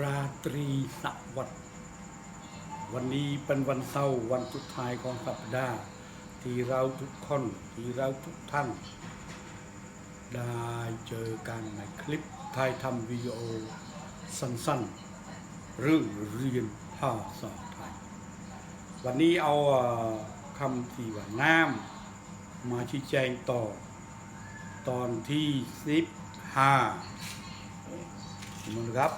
ราตรีสวัสดิ์วันนี้เป็นวันเสาร์วันสุดท้ายของสัปดาห์ ที่เราทุกคนที่เราทุกท่าน ได้เจอกันในคลิปถ่ายทำวิดีโอสั้นๆเรื่องเรียนภาษาไทย วันนี้เอาคำที่ว่าน้ำมาชี้แจงต่อ ตอนที่สิบห้ามึงครับ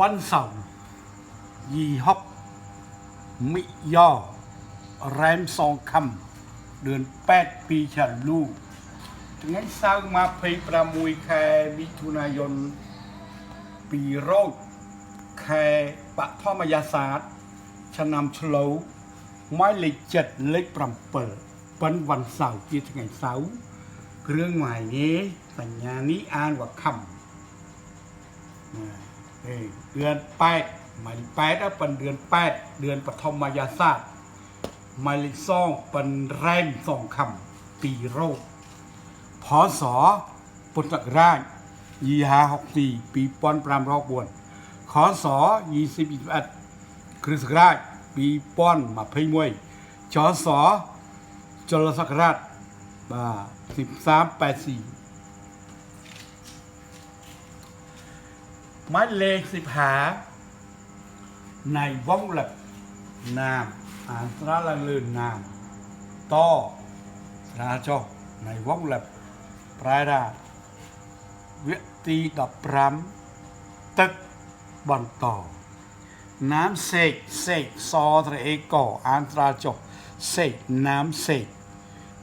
วันเสาร์ยี่หกมิย่อ แรมสองคำเดือนแปดปีฉันลูกถึงให้สร้างมาเพยประมุยแค่มิถุนายนปีโรคแค่ปะท่อมยาศาสตร์ชนำฉลวไม้เหล็กเจ็ด เดือนแปดหมายเลขแปดอะเป็นเดือนแปดเดือนปฐมมายาศาสตร์หมายเลขสองเป็นแรมสองคำปีโรคพศพุทธศักราชยี่ห้าหกสี่ปีปอนปรามรอกบวนขศยี่สิบยี่สิบเอ็ดคริสต์ศักราชปีป้อนมาพยมวยจศจลศักราชบ่าสิบสามแปดสี่ หมายเลขสิบหาในวงเล็บนามอ่านตราลังลืนนามต่อราจอในวงเล็บปลายดาเวทีดับพรำตึกบอนต่อ น้ำเสกเสกซอทะเอก่ออ่านตราจบเสกน้ำเสก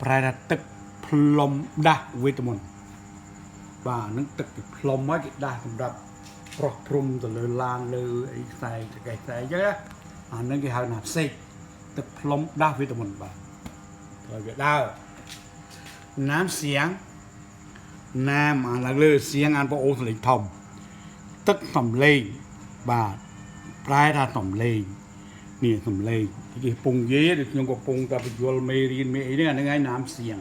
ปลายดาตึกพลมดะเวทมนต์บ้านนึกตึกพลมไว้ได้สำหรับ ปลอกพรมตะเลยลานเลยไอ้ใส่ตะไก่ใส่เยอะอันนั้นก็หาหนาเซกตึกพลมได้วิตามินบ้านเราจะได้น้ำเสียงน้ำอ่านลังเลยเสียงอ่านพระโอสลิงทอมตึกสำเลงบาทปลายทาสำเลงนี่สำเลงที่ปรุงเยอะยงก็ปรุงแต่ไปยวลเมรีนเมย์เนี่ยนั่นไงน้ำเสียง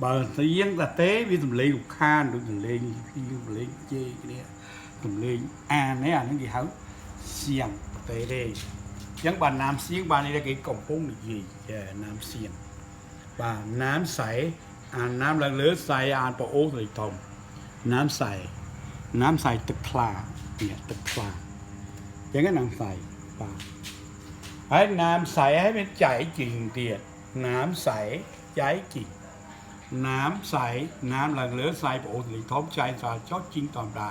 bà tiếng là tế vì tụi lên khan được tụi lên khi tụi lên chê cái này tụi lên à nấy ผมเลยอ่านเนี่ยนั่นดีเขาเสียงเตเรยังบานน้ำเสียงบานนี่ได้กี่กล่องปุ้งดีแย่น้ำเสียงบานน้ำใสอ่านน้ำหลังเลือใสอ่านปะโอ้เลยทอมน้ำใส น้ำใสตะคลาเนี่ยตะคลาอย่งนั้นน้ำใสบานให้น้ำใสให้เป็นใจจริงเดียดน้ำใสใจจริงน้ำใส น้ำหลังเลือใสปะโอ้เลยทอมใจสาชอบจริงตอมดา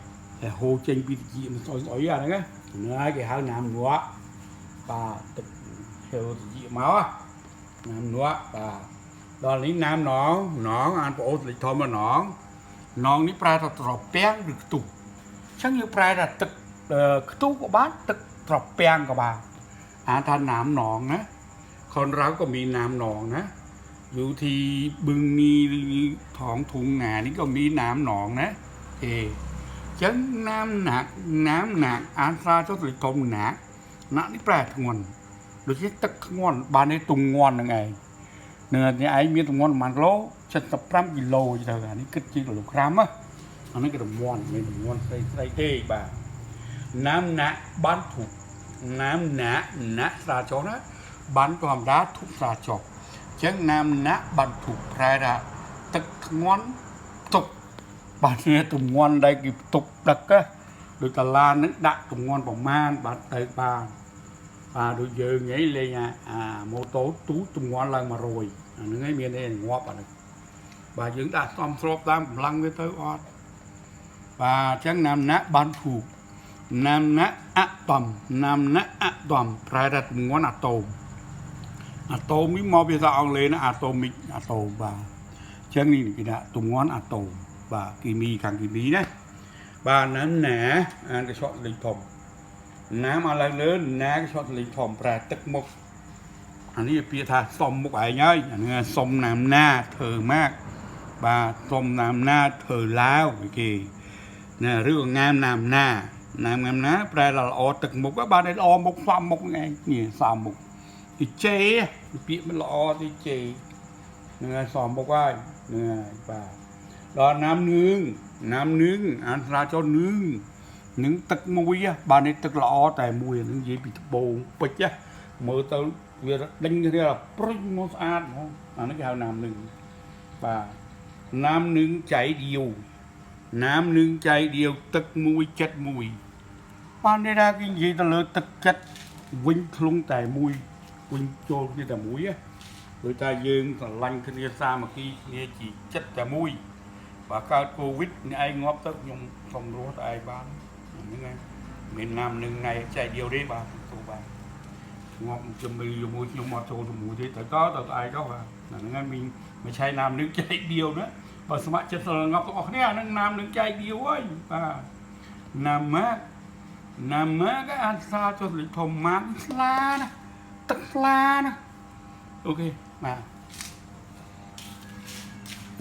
hồ trên bị gì mà soi soi ra đấy nữa cái hai nam nữa và tức hiểu gì máu á nam nữa và đó là nam nó nó ăn bộ lịch thôi mà nó nó ní prai là trọc bén được tụ chẳng như prai là tức tu của bác tức trọc bén của bà à ta nam nón á คนเราก็มีน้ำหนองนะอยู่ที่บึงมีท้องทุ่งนานี่ก็มีน้ำหนองนะเอ ចឹងណាមណាក់ណាមណាក់អានស្រាចុះទលិកុំណាក់ណាក់នេះប្រែធ្ងន់ដូចជាទឹកធ្ងន់បាននេះទងន់នឹងឯងនឹងនេះឯងមានទងន់ប្រហែលគីឡូ75គីឡូទៅអានេះគិតជាគីឡូក្រាមណាអានេះគឺរមន់មានរមន់ស្រីស្រីទេបាទណាមណាក់បានធុបណាមណាក់ណាក់ស្រាចុះណាបានធម្មតាធុបស្រាចុះចឹងណាមណាក់បានធុបប្រែថាទឹកធ្ងន់ទុក បាទនេះទម្ងន់ដែលគេទុកដឹកដូចតាឡាននឹងដាក់ទម្ងន់ប្រមាណបាទទៅបានបាទដូចយើងហីលេងអាម៉ូតូទូទម្ងន់ឡើង100អាហ្នឹងឯងមានឯងងាប់អាហ្នឹងបាទយើងដាក់សំស្របតាមកម្លាំងវាទៅអត់បាទអញ្ចឹងណាមណាក់បានធុណាមណាក់អតំណាមណាក់អតំប្រែថាទម្ងន់អាតូម atom នេះមកភាសាអង់គ្លេសណា atomic atom បាទអញ្ចឹងនេះគេដាក់ទម្ងន់ atom บ่ากีมีขังกีมีนะบ่านั้นหนาอันกระชอลิงทอมน้ำอะไรเลินน้าก็ชอบลิงทอมแปรตึกมก อันนี้เปียธาสมมุกไอ้ย่อยอันนี้สมน้ำหน้าเธอมากบ่าสมน้ำหน้าเธอแล้วโอเคเนะเรื่องงามน้ำหน้าน้ำงามนะแปลละออตึกมกก็บ่าในละอมกสามมกไงนี่สามมกอีเจปีมันละออที่เจเนื้อสอมบอกว่าเนื้อป่า ដល់អាណាមនឿងណាមនឿងអានស្រាចោលនឿងនឹងទឹកមួយបាទនេះទឹកល្អតែមួយនឹងនិយាយពីត្បូងពេជ្រមើលទៅវាដេញរាប្រុចមកស្អាតហ្មងអានេះគេហៅណាមនឿងបាទណាមនឿងចៃដៀវណាមនឿងចៃដៀវទឹកមួយចិត្តមួយបាននេះដែរគេនិយាយទៅលើទឹកចិត្តវិញខ្លួនតែមួយវិញចូលគ្នាតែមួយដូចថាយើងស្រឡាញ់គ្នាសាមគ្គីគ្នាជាចិត្តតែមួយ បើកើតកូវីដអ្នកឯងងាប់ទៅខ្ញុំសុំរស់តែឯងបានហ្នឹងហើយមានណាមនឹងណៃចែកយោទេបាទទូបាទងាប់ជាមួយជាមួយខ្ញុំមកចូលជាមួយទេតែក៏ទៅឯងដល់បាទហ្នឹងហើយមានមិនឆៃណាមនឹងចែកយោណាបើស្ម័គ្រចិត្តងាប់ទាំងអស់គ្នាហ្នឹងណាមនឹងចែកយោហើយបាទណាមាណាមាក៏អាចសាចុះលិធម្មមាស្លាណាទឹកស្លាណាអូខេបាទ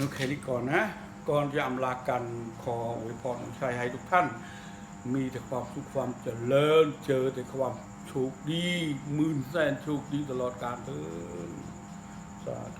អូខេលីកនណា ก่อนจะอำลากันขออวยพรชัยให้ทุกท่าน มีแต่ความสุขความเจริญเจอแต่ความโชคดีหมื่นแสนโชคดีตลอดกาลเถิดสาธุ